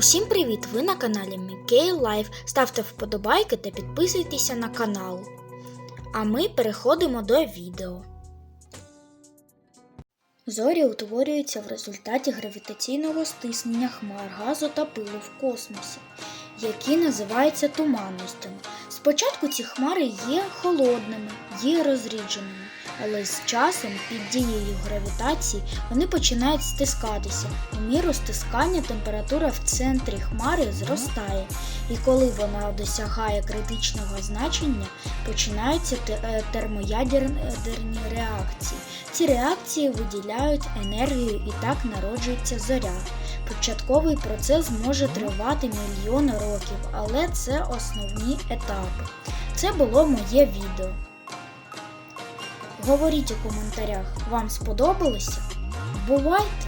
Усім привіт! Ви на каналі Мікей Лайф. Ставте вподобайки та підписуйтеся на канал. А ми переходимо до відео. Зорі утворюються в результаті гравітаційного стиснення хмар газу та пилу в космосі, які називаються туманностями. Спочатку ці хмари є холодними, є розрідженими, але з часом під дією гравітації вони починають стискатися. У міру стискання температура в центрі хмари зростає, і коли вона досягає критичного значення, починаються е, термоядерні реакції. Ці реакції виділяють енергію і так народжується зоря. Початковий процес може тривати мільйони років, але це основні етапи. Це було моє відео. Говоріть у коментарях, вам сподобалося? Бувайте!